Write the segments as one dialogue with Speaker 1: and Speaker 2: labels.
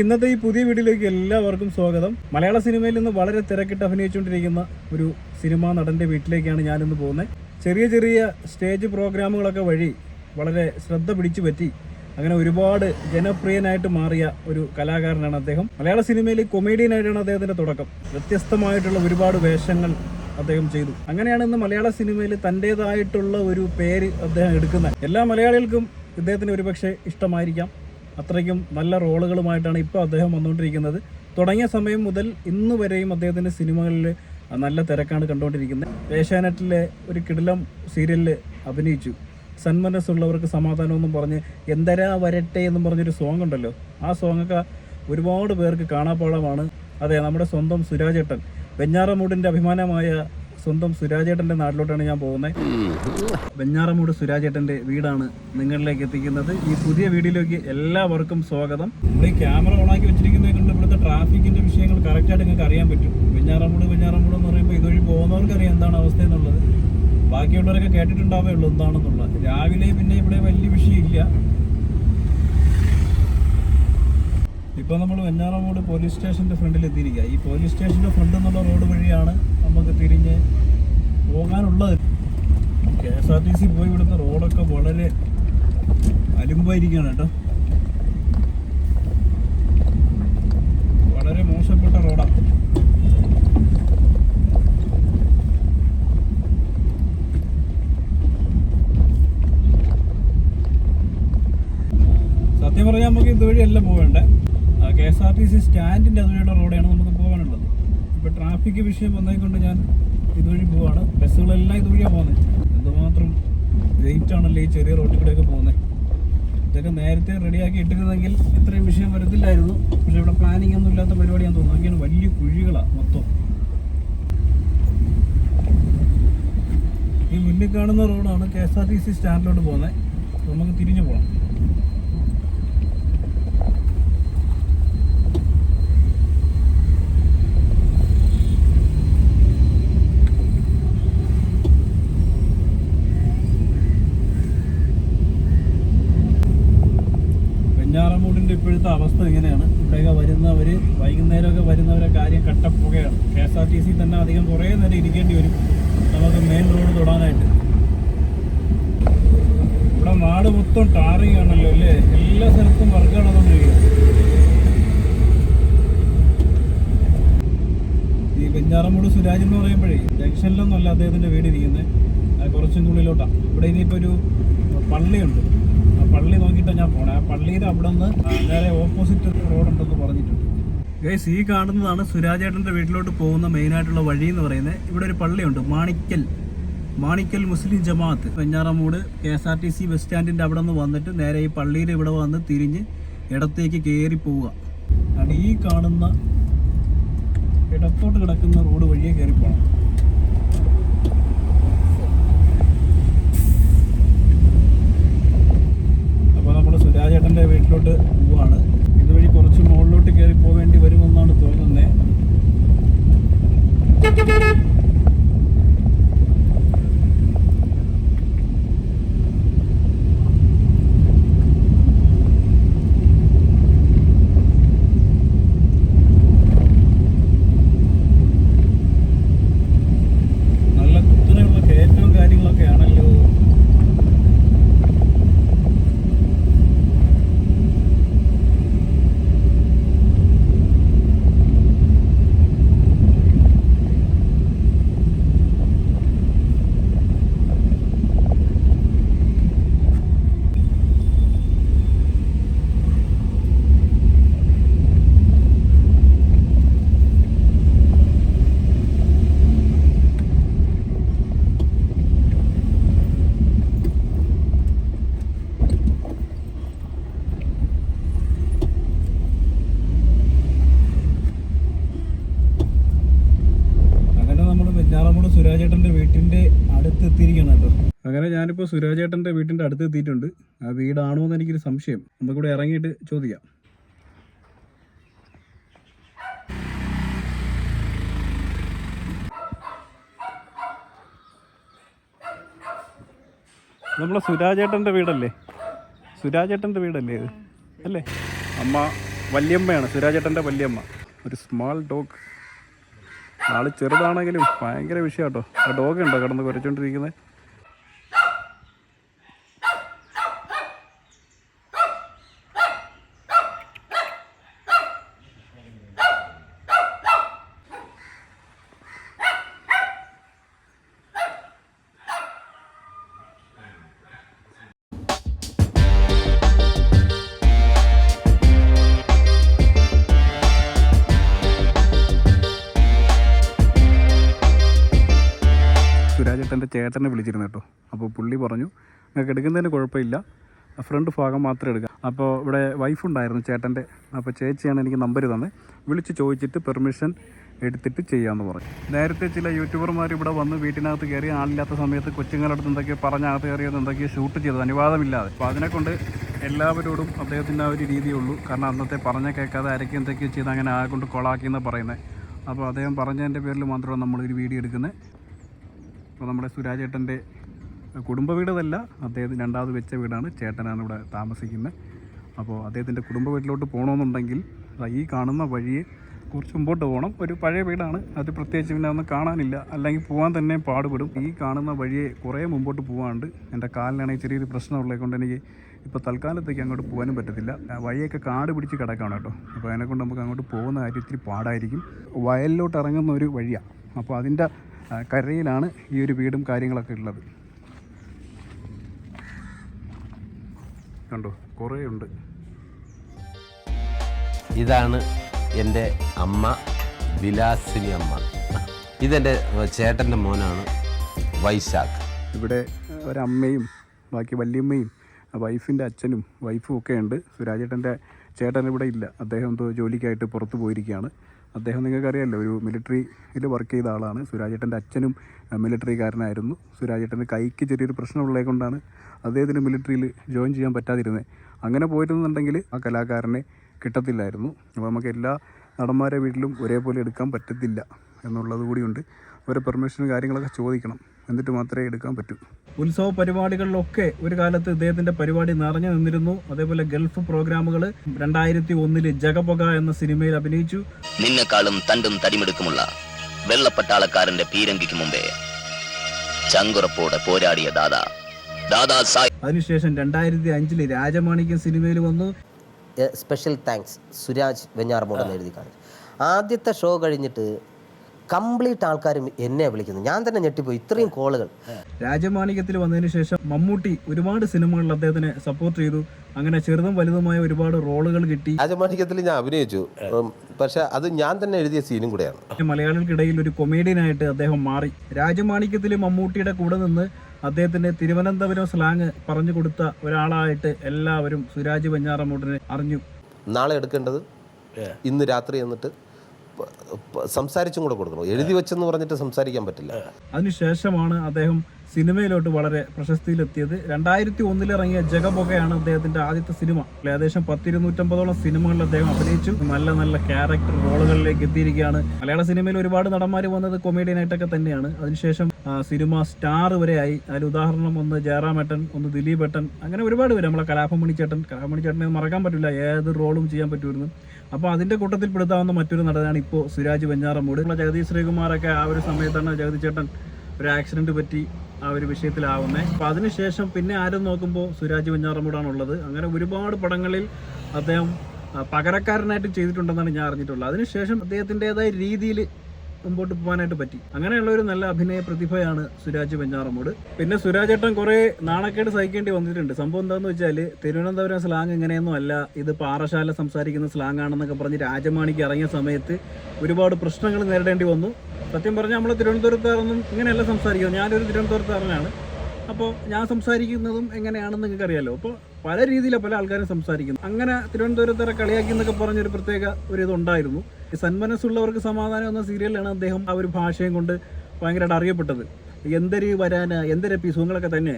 Speaker 1: ഇന്നത്തെ ഈ പുതിയ വീഡിയോയിലേക്ക് എല്ലാവർക്കും സ്വാഗതം. മലയാള സിനിമയിൽ നിന്ന് വളരെ തിരക്കിട്ട് അഭിനയിച്ചുകൊണ്ടിരിക്കുന്ന ഒരു സിനിമാ നടന്റെ വീട്ടിലേക്കാണ് ഞാനിന്ന് പോകുന്നത്. ചെറിയ ചെറിയ സ്റ്റേജ് പ്രോഗ്രാമുകളൊക്കെ വഴി വളരെ ശ്രദ്ധ പിടിച്ചു പറ്റി അങ്ങനെ ഒരുപാട് ജനപ്രിയനായിട്ട് മാറിയ ഒരു കലാകാരനാണ് അദ്ദേഹം. മലയാള സിനിമയിൽ കൊമേഡിയനായിട്ടാണ് അദ്ദേഹത്തിന്റെ തുടക്കം. വ്യത്യസ്തമായിട്ടുള്ള ഒരുപാട് വേഷങ്ങൾ അദ്ദേഹം ചെയ്തു. അങ്ങനെയാണ് ഇന്ന് മലയാള സിനിമയിൽ തന്റെതായിട്ടുള്ള ഒരു പേര് അദ്ദേഹം എടുക്കുന്നത്. എല്ലാ മലയാളികൾക്കും ഇദ്ദേഹത്തിന് ഒരുപക്ഷെ ഇഷ്ടമായിരിക്കാം. അത്രയ്ക്കും നല്ല റോളുകളുമായിട്ടാണ് ഇപ്പോൾ അദ്ദേഹം വന്നുകൊണ്ടിരിക്കുന്നത്. തുടങ്ങിയ സമയം മുതൽ ഇന്ന് വരെയും അദ്ദേഹത്തിന്റെ സിനിമകളിൽ നല്ല തിരക്കാണ് കണ്ടുകൊണ്ടിരിക്കുന്നത്. ഏഷ്യാനെറ്റിലെ ഒരു കിടിലം സീരിയലിൽ അഭിനയിച്ചു. സന്മനസ്സുള്ളവർക്ക് സമാധാനം എന്നും പറഞ്ഞ് എന്തരാ വരട്ടെ എന്നും പറഞ്ഞൊരു സോങ് ഉണ്ടല്ലോ. ആ സോങ്ങൊക്കെ ഒരുപാട് പേർക്ക് കാണാപ്പാടമാണ് അതെ നമ്മുടെ സ്വന്തം സുരാജേട്ടൻ. വെഞ്ഞാറമൂടിന്റെ അഭിമാനമായ സ്വന്തം സുരാജേട്ടന്റെ നാട്ടിലോട്ടാണ് ഞാൻ പോകുന്നത്. വെഞ്ഞാറമൂട് സുരാജേട്ടന്റെ വീടാണ് നിങ്ങളിലേക്ക് എത്തിക്കുന്നത്. ഈ പുതിയ വീഡിയോയിലേക്ക് എല്ലാവർക്കും സ്വാഗതം. നമ്മൾ ഈ ക്യാമറ ഓണാക്കി വെച്ചിരിക്കുന്നത് കൊണ്ട് ഇവിടുത്തെ ട്രാഫിക്കിന്റെ വിഷയങ്ങൾ കറക്റ്റായിട്ട് നിങ്ങൾക്ക് അറിയാൻ പറ്റും. വെഞ്ഞാറമൂട് വെഞ്ഞാറമൂട് എന്ന് പറയുമ്പോൾ ഇതുവഴി പോകുന്നവർക്ക് അറിയാം എന്താണ് അവസ്ഥ എന്നുള്ളത്. ബാക്കിയുള്ളവരൊക്കെ കേട്ടിട്ടുണ്ടാവേ ഉള്ളൂ എന്താണെന്നുള്ളത്. രാവിലെ പിന്നെ ഇവിടെ വലിയ വിഷയമില്ല. ഇപ്പോൾ നമ്മൾ വെഞ്ഞാറമൂട് പോലീസ് സ്റ്റേഷന്റെ ഫ്രണ്ടിൽ എത്തിയിരിക്കുക. ഈ പോലീസ് സ്റ്റേഷന്റെ ഫ്രണ്ട് എന്നുള്ള റോഡ് വഴിയാണ് നമുക്ക് തിരിഞ്ഞ് പോകാനുള്ളത്. K S R T C പോയി ഇവിടുത്തെ റോഡൊക്കെ വളരെ അലുമ്പായിരിക്കുകയാണ് കേട്ടോ. വളരെ മോശപ്പെട്ട റോഡാണ് സത്യം പറഞ്ഞാൽ നമുക്ക് ഇതുവഴിയല്ല പോവേണ്ടേ. എസ് ആർ ടി സി സ്റ്റാൻഡിന്റെ അതുവഴിയുള്ള റോഡാണ് നമുക്ക് പോകാനുള്ളത്. ഇപ്പോൾ ട്രാഫിക് വിഷയം വന്നതുകൊണ്ട് ഞാൻ ഇതുവഴി പോവാണ്. ബസ്സുകളെല്ലാം ഇതുവഴിയാണ് പോകുന്നത് എന്തുമാത്രം വെയിറ്റ് ആണല്ലോ ഈ ചെറിയ റോട്ടിൽ കൂടെയൊക്കെ പോകുന്നത് ഇതൊക്കെ നേരത്തെ റെഡിയാക്കി ഇട്ടിരുന്നെങ്കിൽ ഇത്രയും വിഷയം വരത്തില്ലായിരുന്നു. പക്ഷേ ഇവിടെ പ്ലാനിങ് ഒന്നും ഇല്ലാത്ത പരിപാടിയാന്ന് തോന്നുന്നു. അങ്ങനെയാണ് വലിയ കുഴികളാണ് മൊത്തം. ഈ മുന്നിൽ കാണുന്ന റോഡാണ് K S R T C സ്റ്റാൻഡിലോട്ട് പോകുന്നത് നമുക്ക് തിരിഞ്ഞു പോകണം വെഞ്ഞാറമൂടിന്റെ ഇപ്പോഴത്തെ അവസ്ഥ ഇങ്ങനെയാണ് ഇവിടെയൊക്കെ വരുന്നവർ വൈകുന്നേരമൊക്കെ വരുന്നവരെ കാര്യം കട്ടപ്പുകയാണ്. K S R T C തന്നെ അധികം കുറേ നേരം ഇരിക്കേണ്ടി വരും. നമുക്ക് മെയിൻ റോഡ് തൊടാനായിട്ട്. ഇവിടെ നാട് മൊത്തം ടാറിങ് ആണല്ലോ അല്ലേ? എല്ലാ സ്ഥലത്തും വർക്കാണ് നടന്നുകൊണ്ടിരിക്കുക ഈ വെഞ്ഞാറമൂട് സുരാജ് എന്ന് പറയുമ്പോഴേ ജംഗ്ഷനിലൊന്നും അല്ല അദ്ദേഹത്തിന്റെ വീട് ഇരിക്കുന്നത്. കുറച്ചും ഉള്ളിലോട്ടാണ് ഇവിടെ ഇനിയിപ്പോൾ ഒരു പള്ളിയുണ്ട്. പള്ളി നോക്കിയിട്ട് ഞാൻ പോണേ. ആ പള്ളിയുടെ അവിടെ നിന്ന് നേരെ ഓപ്പോസിറ്റ് റോഡ് ഉണ്ടെന്ന് പറഞ്ഞിട്ടുണ്ട്. ഗൈസ് ഈ കാണുന്നതാണ് സുരാജേട്ടന്റെ വീട്ടിലോട്ട് പോകുന്ന മെയിനായിട്ടുള്ള വഴി എന്ന് പറയുന്നത്. ഇവിടെ ഒരു പള്ളിയുണ്ട് മാണിക്കൽ. മാണിക്കൽ മുസ്ലിം ജമാഅത്ത്. Venjaramoodu K S R T C bus സ്റ്റാൻഡിന്റെ അവിടെ നിന്ന് വന്നിട്ട് നേരെ ഈ പള്ളിയിൽ ഇവിടെ വന്ന് തിരിഞ്ഞ് ഇടത്തേക്ക് കയറി പോവുക. ഈ കാണുന്ന ഇടത്തോട്ട് കിടക്കുന്ന റോഡ് വഴിയെ കയറി പോകണം അപ്പോൾ നമ്മൾ സുരാജേട്ടന്റെ വീട്ടിലോട്ട് പോവാണ്. ഇതുവഴി കുറച്ച് മുകളിലോട്ട് കയറി പോവേണ്ടി വരുമെന്നാണ് തോന്നുന്നത് നല്ല കുത്തനെയുള്ള കയറ്റവും കാര്യങ്ങളൊക്കെ ആണല്ലോ അങ്ങനെ നമ്മൾ വെഞ്ഞാറമൂട് സുരാജേട്ടന്റെ വീട്ടിന്റെ അടുത്ത് എത്തിയിരിക്കുകയാണ് കേട്ടോ അങ്ങനെ ഞാനിപ്പോൾ സുരാജേട്ടന്റെ വീടിന്റെ അടുത്ത് എത്തിയിട്ടുണ്ട്. ആ വീടാണോ എന്ന് എനിക്കൊരു സംശയം. നമുക്കിവിടെ ഇറങ്ങിയിട്ട് ചോദിക്കാം. നമ്മളെ സുരാജേട്ടന്റെ വീടല്ലേ? സുരാജേട്ടന്റെ വീടല്ലേ ഇത്? അല്ലേ? അമ്മ വല്യമ്മയാണ്. സുരാജേട്ടന്റെ വല്യമ്മ. ഒരു സ്മാൾ ഡോഗ് ആൾ ചെറുതാണെങ്കിലും ഭയങ്കര വിഷയം കേട്ടോ ആ ഡോഗ് ഉണ്ടോ കിടന്ന് കുരച്ചോണ്ടിരിക്കുന്നത് സുരാജേട്ടന്റെ ചേട്ടനെ വിളിച്ചിരുന്നു കേട്ടോ. അപ്പോൾ പുള്ളി പറഞ്ഞു നിങ്ങൾക്ക് എടുക്കുന്നതിന് കുഴപ്പമില്ല. ഫ്രണ്ട് ഭാഗം മാത്രം എടുക്കുക അപ്പോൾ ഇവിടെ വൈഫ് ഉണ്ടായിരുന്നു ചേട്ടന്റെ. അപ്പോൾ ചേച്ചിയാണ് എനിക്ക് നമ്പർ തന്നെ. വിളിച്ച് ചോദിച്ചിട്ട് പെർമിഷൻ എടുത്തിട്ട് ചെയ്യാമെന്ന് പറഞ്ഞു. നേരത്തെ ചില യൂട്യൂബർമാർ ഇവിടെ വന്ന് വീട്ടിനകത്ത് കയറി ആളില്ലാത്ത സമയത്ത് കൊച്ചുങ്ങളുടെ അടുത്ത് എന്തൊക്കെ പറഞ്ഞകത്ത് കയറിയത് എന്തൊക്കെയോ ഷൂട്ട് ചെയ്തത്. അനുവാദമില്ലാതെ. അപ്പോൾ അതിനെക്കൊണ്ട് എല്ലാവരോടും അദ്ദേഹത്തിന്റെ ആ ഒരു രീതിയേ ഉള്ളൂ. കാരണം അന്നത്തെ പറഞ്ഞ കേൾക്കാതെ ആരൊക്കെ എന്തൊക്കെയോ ചെയ്ത് അങ്ങനെ ആരെക്കൊണ്ട് കൊണ്ട് കൊളാക്കിയെന്ന് പറയുന്നത് അപ്പോൾ അദ്ദേഹം പറഞ്ഞതിന്റെ പേരിൽ മാത്രമാണ് നമ്മളൊരു വീഡിയോ എടുക്കുന്നത് അപ്പോൾ നമ്മുടെ സുരാജേട്ടന്റെ കുടുംബ വീടതല്ല അദ്ദേഹത്തിന് രണ്ടാമത് വെച്ച വീടാണ്. ചേട്ടനാണ് ഇവിടെ താമസിക്കുന്നത്. അപ്പോൾ അദ്ദേഹത്തിന്റെ കുടുംബ വീട്ടിലോട്ട് പോകണമെന്നുണ്ടെങ്കിൽ ഈ കാണുന്ന വഴിയെ കുറച്ച് മുമ്പോട്ട് പോകണം. ഒരു പഴയ വീടാണ്. അത് പ്രത്യേകിച്ച് പിന്നെ ഒന്നും കാണാനില്ല. അല്ലെങ്കിൽ പോകാൻ തന്നെ പാടുപെടും. ഈ കാണുന്ന വഴിയെ കുറേ മുമ്പോട്ട് പോകാണ്ട് എന്റെ കാലിനാണെങ്കിൽ ചെറിയൊരു പ്രശ്നമുള്ളത് കൊണ്ട് എനിക്ക് ഇപ്പോൾ തൽക്കാലത്തേക്ക് അങ്ങോട്ട് പോകാനും പറ്റത്തില്ല. വഴിയൊക്കെ കാട് പിടിച്ച് കിടക്കാണ് കേട്ടോ. അപ്പോൾ അതിനെക്കൊണ്ട് നമുക്ക് അങ്ങോട്ട് പോകുന്ന കാര്യം ഇത്തിരി പാടായിരിക്കും. വയലിലോട്ട് ഇറങ്ങുന്ന ഒരു വഴിയാണ് അപ്പോൾ അതിന്റെ കരയിലാണ് ഈ ഒരു വീടും കാര്യങ്ങളൊക്കെ ഉള്ളത്. കണ്ടോ? കുറേ ഉണ്ട്.
Speaker 2: ഇതാണ് എന്റെ അമ്മ വിലാസിനി അമ്മ. ഇതെന്റെ ചേട്ടന്റെ മോനാണ് വൈശാഖ്.
Speaker 1: ഇവിടെ ഒരമ്മയും ബാക്കി വല്യമ്മയും വൈഫിന്റെ അച്ഛനും വൈഫും ഒക്കെ ഉണ്ട്. സുരാജേട്ടന്റെ ചേട്ടൻ ഇവിടെ ഇല്ല. അദ്ദേഹം എന്തോ ജോലിക്കായിട്ട് പുറത്തു പോയിരിക്കുകയാണ്. അദ്ദേഹം നിങ്ങൾക്കറിയാമല്ലോ ഒരു മിലിറ്ററിയിൽ വർക്ക് ചെയ്ത ആളാണ്. സുരാജേട്ടന്റെ അച്ഛനും മിലിറ്ററിക്കാരനായിരുന്നു സുരാജേട്ടന്റെ കൈക്ക് ചെറിയൊരു പ്രശ്നമുള്ളത് കൊണ്ടാണ് അദ്ദേഹത്തിന് മിലിറ്ററിയിൽ ജോയിൻ ചെയ്യാൻ പറ്റാതിരുന്നത് അങ്ങനെ പോയിരുന്നുണ്ടെങ്കിൽ ആ കലാകാരനെ കിട്ടത്തില്ലായിരുന്നു. അപ്പോൾ നമുക്ക് എല്ലാ നടന്മാരെ വീട്ടിലും ഒരേപോലെ എടുക്കാൻ പറ്റത്തില്ല എന്നുള്ളത് കൂടിയുണ്ട്. അവരെ പെർമിഷനും കാര്യങ്ങളൊക്കെ ചോദിക്കണം. എന്നിട്ട് മാത്രമേ എടുക്കാൻ പറ്റൂ. ഉത്സവ പരിപാടികളിലൊക്കെ ഒരു കാലത്ത് ഇദ്ദേഹത്തിന്റെ പരിപാടി നിറഞ്ഞു നിന്നിരുന്നു. അതേപോലെ ഗൾഫ് പ്രോഗ്രാമുകൾ രണ്ടായിരത്തി ഒന്നിൽ ജഗപൊക എന്ന സിനിമയിൽ അഭിനയിച്ചു.
Speaker 3: നിന്നെക്കാളും തണ്ടും തടിമെടുക്കുമുള്ള വെള്ളപ്പട്ടാളക്കാരന്റെ പീരങ്കിക്ക് മുമ്പേ ചങ്കുറപ്പോടെ പോരാടിയ ദാദാ. ദാദാ സായി
Speaker 1: അതിനുശേഷം രണ്ടായിരത്തി അഞ്ചിൽ രാജമാണിക്യം സിനിമയിൽ വന്നു.
Speaker 4: സ്പെഷ്യൽ താങ്ക്സ് സുരാജ് വെഞ്ഞാറമൂട് എന്ന് എഴുതി കാണിച്ചു. ആദ്യത്തെ ഷോ കഴിഞ്ഞിട്ട് കംപ്ലീറ്റ് ആൾക്കാരും എന്നെ വിളിക്കുന്നു. ഞാൻ തന്നെ ഞെട്ടിപ്പോയി. ഇത്രയും കോളുകൾ.
Speaker 1: രാജമാണിക്യത്തിൽ വന്നതിന് ശേഷം മമ്മൂട്ടി ഒരുപാട് സിനിമകളിൽ അദ്ദേഹത്തിനെ സപ്പോർട്ട് ചെയ്തു. അങ്ങനെ ചെറുതും വലുതുമായ ഒരുപാട് റോളുകൾ കിട്ടി.
Speaker 5: രാജമാണിക്യത്തിൽ ഞാൻ അഭിനയിച്ചു. പക്ഷെ അത് ഞാൻ തന്നെ എഴുതിയ സീനും കൂടെയാണ്.
Speaker 1: മലയാളികൾക്കിടയിൽ ഒരു കൊമേഡിയനായിട്ട് അദ്ദേഹം മാറി. രാജമാണിക്യത്തിൽ മമ്മൂട്ടിയുടെ കൂടെ നിന്ന് അദ്ദേഹത്തിന്റെ തിരുവനന്തപുരം സ്ലാങ് പറഞ്ഞു കൊടുത്ത ഒരാളായിട്ട് എല്ലാവരും സുരാജ് വെഞ്ഞാറമൂട്ടിനെ അറിഞ്ഞു.
Speaker 5: നാളെ എടുക്കേണ്ടത് ഇന്ന് രാത്രി എന്നിട്ട് സംസാരിച്ചും കൂടെ കൊടുക്കണം. എഴുതി വെച്ചെന്ന് പറഞ്ഞിട്ട് സംസാരിക്കാൻ പറ്റില്ല.
Speaker 1: അതിനുശേഷമാണ് അദ്ദേഹം സിനിമയിലോട്ട് വളരെ പ്രശസ്തിയിലെത്തിയത്. രണ്ടായിരത്തി ഒന്നിലിറങ്ങിയ ജഗപൊകയാണ് അദ്ദേഹത്തിന്റെ ആദ്യത്തെ സിനിമ. ഏകദേശം പത്തിരുന്നൂറ്റമ്പതോളം സിനിമകളിൽ അദ്ദേഹം അഭിനയിച്ചു. നല്ല നല്ല ക്യാരക്ടർ റോളുകളിലേക്ക് എത്തിയിരിക്കുകയാണ്. മലയാള സിനിമയിൽ ഒരുപാട് നടന്മാർ വന്നത് കൊമേഡിയനായിട്ടൊക്കെ തന്നെയാണ്. അതിനുശേഷം സിനിമ സ്റ്റാർ വരെയായി. അതിൽ ഉദാഹരണം ഒന്ന് ജയറാമേട്ടൻ ഒന്ന് ദിലീപ് ഏട്ടൻ അങ്ങനെ ഒരുപാട് പേര്. നമ്മളെ കലാഭമണി ചേട്ടൻ ചേട്ടനെ മറക്കാൻ പറ്റില്ല. ഏത് റോളും ചെയ്യാൻ പറ്റുമായിരുന്നു. അപ്പോൾ അതിന്റെ കൂട്ടത്തിൽ പെടുത്താവുന്ന മറ്റൊരു നടനാണ് ഇപ്പോ സുരാജ് വെഞ്ഞാറമൂട് ജഗതി ശ്രീകുമാറൊക്കെ ആ ഒരു സമയത്താണ് ജഗതി ചേട്ടൻ ഒരു ആക്സിഡന്റ് പറ്റി ആ ഒരു വിഷയത്തിലാവുന്നത് അപ്പോൾ അതിനുശേഷം പിന്നെ ആരും നോക്കുമ്പോൾ സുരാജ് വെഞ്ഞാറമൂടാണ് ഉള്ളത്. അങ്ങനെ ഒരുപാട് പടങ്ങളിൽ അദ്ദേഹം പകരക്കാരനായിട്ട് ചെയ്തിട്ടുണ്ടെന്നാണ് ഞാൻ അറിഞ്ഞിട്ടുള്ളത്. അതിനുശേഷം അദ്ദേഹത്തിന്റെതായ രീതിയിൽ മുമ്പോട്ട് പോകാനായിട്ട് പറ്റി. അങ്ങനെയുള്ള ഒരു നല്ല അഭിനയ പ്രതിഭയാണ് സുരാജ് വെഞ്ഞാറമൂട് പിന്നെ സുരാജേട്ടൻ കുറെ നാണക്കേട് സഹിക്കേണ്ടി വന്നിട്ടുണ്ട്. സംഭവം എന്താന്ന് വെച്ചാൽ തിരുവനന്തപുരം സ്ലാങ് ഇങ്ങനെയൊന്നും അല്ല. ഇത് പാറശാല സംസാരിക്കുന്ന സ്ലാങ് ആണെന്നൊക്കെ പറഞ്ഞ് രാജമാണിക്ക് ഇറങ്ങിയ സമയത്ത് ഒരുപാട് പ്രശ്നങ്ങൾ നേരിടേണ്ടി വന്നു. സത്യം പറഞ്ഞാൽ നമ്മൾ തിരുവനന്തപുരത്താറൊന്നും ഇങ്ങനെയല്ല സംസാരിക്കുന്നത് ഞാനൊരു തിരുവനന്തപുരത്താറിനാണ് അപ്പോൾ ഞാൻ സംസാരിക്കുന്നതും എങ്ങനെയാണെന്ന് നിങ്ങൾക്ക് അറിയാലോ അപ്പോൾ പല രീതിയിലാണ് പല ആൾക്കാരും സംസാരിക്കുന്നു അങ്ങനെ തിരുവനന്തപുരത്തെ കളിയാക്കി എന്നൊക്കെ പറഞ്ഞൊരു പ്രത്യേക ഒരു ഇതുണ്ടായിരുന്നു. ഈ സന്മനസ്സുള്ളവർക്ക് സമാധാനം എന്ന സീരിയലാണ് അദ്ദേഹം ആ ഒരു ഭാഷയും കൊണ്ട് ഭയങ്കരമായിട്ട് അറിയപ്പെട്ടത്. എന്തൊരു വരാന് എന്തൊരു പീസുങ്ങളൊക്കെ തന്നെ.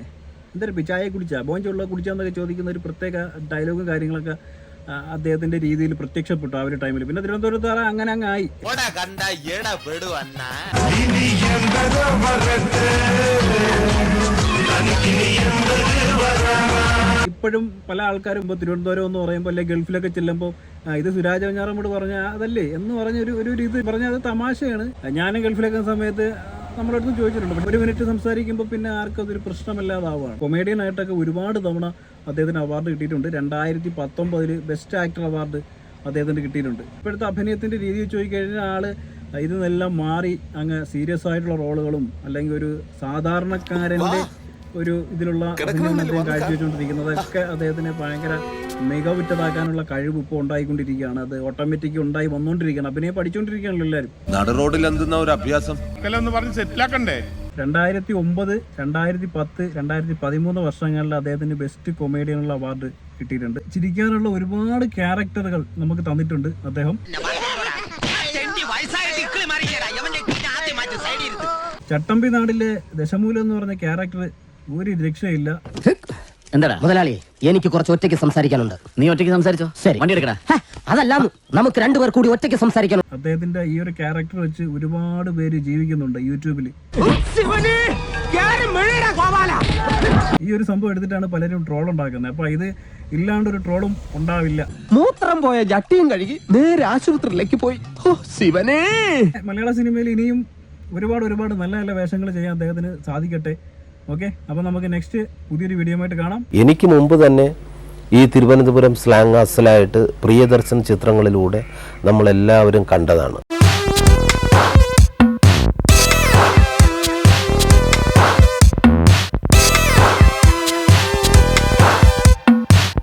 Speaker 1: എന്തൊരു ചായ കുടിച്ചാ ബോഞ്ചുള്ള കുടിച്ചാന്നൊക്കെ ചോദിക്കുന്ന ഒരു പ്രത്യേക ഡയലോഗും കാര്യങ്ങളൊക്കെ അദ്ദേഹത്തിന്റെ രീതിയിൽ പ്രത്യക്ഷപ്പെട്ടു ആ ഒരു ടൈമിൽ പിന്നെ തിരുവനന്തപുരത്ത് അങ്ങനെ അങ്ങ് ആയി. ഇപ്പോഴും പല ആൾക്കാരും ഇപ്പോൾ തിരുവനന്തപുരം എന്ന് പറയുമ്പോൾ അല്ലെങ്കിൽ ഗൾഫിലൊക്കെ ചെല്ലുമ്പോൾ ഇത് സുരാജ് വഞ്ഞാറമ്മോട് പറഞ്ഞ അതല്ലേ എന്ന് പറഞ്ഞ ഒരു ഒരു രീതി പറഞ്ഞ അത് തമാശയാണ്. ഞാനും ഗൾഫിലേക്കുന്ന സമയത്ത് നമ്മളടുത്ത് ചോദിച്ചിട്ടുണ്ട്. ഒരു മിനിറ്റ് സംസാരിക്കുമ്പോൾ പിന്നെ ആർക്കും അതൊരു പ്രശ്നമല്ലാതാവുകയാണ് കൊമേഡിയൻ ആയിട്ടൊക്കെ ഒരുപാട് തവണ അദ്ദേഹത്തിന് അവാർഡ് കിട്ടിയിട്ടുണ്ട്. രണ്ടായിരത്തി പത്തൊമ്പതിൽ ബെസ്റ്റ് ആക്ടർ അവാർഡ് അദ്ദേഹത്തിന് കിട്ടിയിട്ടുണ്ട്. ഇപ്പോഴത്തെ അഭിനയത്തിന്റെ രീതി വെച്ച് ആൾ ഇതിൽ മാറി അങ്ങ് സീരിയസ് ആയിട്ടുള്ള റോളുകളും അല്ലെങ്കിൽ ഒരു സാധാരണക്കാരന്റെ ഒരു ഇതിലുള്ള കാഴ്ചവെച്ചുകൊണ്ടിരിക്കുന്നത്. കാഴ്ചവെച്ചുകൊണ്ടിരിക്കുന്നതൊക്കെ അദ്ദേഹത്തിന് ഭയങ്കര മികവുറ്റതാക്കാനുള്ള കഴിവ് ഇപ്പോൾ ഉണ്ടായിക്കൊണ്ടിരിക്കുകയാണ്. അത് ഓട്ടോമാറ്റിക് ഉണ്ടായി വന്നുകൊണ്ടിരിക്കുകയാണ് അഭിനയം പഠിച്ചുകൊണ്ടിരിക്കുകയാണല്ലോ എല്ലാവരും.
Speaker 6: നട റോഡിൽ എന്തുന്ന ഒരു അഭ്യാസം?
Speaker 7: പറഞ്ഞ് സെറ്റിലാക്കണ്ടേ
Speaker 1: രണ്ടായിരത്തി ഒമ്പത് രണ്ടായിരത്തി പത്ത് രണ്ടായിരത്തി പതിമൂന്ന് വർഷങ്ങളിൽ അദ്ദേഹത്തിന് ബെസ്റ്റ് കൊമേഡിയനുള്ള അവാർഡ് കിട്ടിയിട്ടുണ്ട്. ചിരിക്കാനുള്ള ഒരുപാട് ക്യാരക്ടറുകൾ നമുക്ക് തന്നിട്ടുണ്ട് അദ്ദേഹം. ചട്ടമ്പി നാടിലെ ദശമൂലം എന്ന് പറഞ്ഞ ക്യാരക്ടർ ഒരു രക്ഷയില്ല
Speaker 8: എന്താടാ? മുതലാളി എനിക്ക് കുറച്ച് ഒറ്റയ്ക്ക് സംസാരിക്കാനുണ്ട്. നീ ഒറ്റയ്ക്ക് സംസാരിച്ചോ? ശരി. വണ്ടി എടുക്കടാ. അതല്ല നമുക്ക് രണ്ടുപേർ കൂടി ഒറ്റയ്ക്ക് സംസാരിക്കണം
Speaker 1: അദ്ദേഹത്തിന്റെ ഈ ഒരു ക്യാരക്ടർ വെച്ച് ഒരുപാട് പേര് ജീവിക്കുന്നുണ്ട് യൂട്യൂബിൽ ഈ ഒരു സംഭവം എടുത്തിട്ടാണ് പലരും ട്രോൾ ഉണ്ടാക്കുന്നത്. അപ്പൊ ഇത് ഇല്ലാണ്ട് ഒരു ട്രോളും ഉണ്ടാവില്ല.
Speaker 9: മൂത്രം പോയ ജട്ടിയും കഴുകി നേരെ ആശുപത്രിയിലേക്ക് പോയി. ശിവനേ.
Speaker 1: മലയാള സിനിമയിൽ ഇനിയും ഒരുപാട് ഒരുപാട് നല്ല നല്ല വേഷങ്ങൾ ചെയ്യാൻ അദ്ദേഹത്തിന് സാധിക്കട്ടെ. ഓക്കെ അപ്പോൾ നമുക്ക് നെക്സ്റ്റ് പുതിയൊരു വീഡിയോ ആയിട്ട് കാണാം.
Speaker 5: എനിക്ക് മുമ്പ് തന്നെ ഈ തിരുവനന്തപുരം സ്ലാങ് അസലായിട്ട് പ്രിയദർശൻ ചിത്രങ്ങളിലൂടെ നമ്മളെല്ലാവരും കണ്ടതാണ്.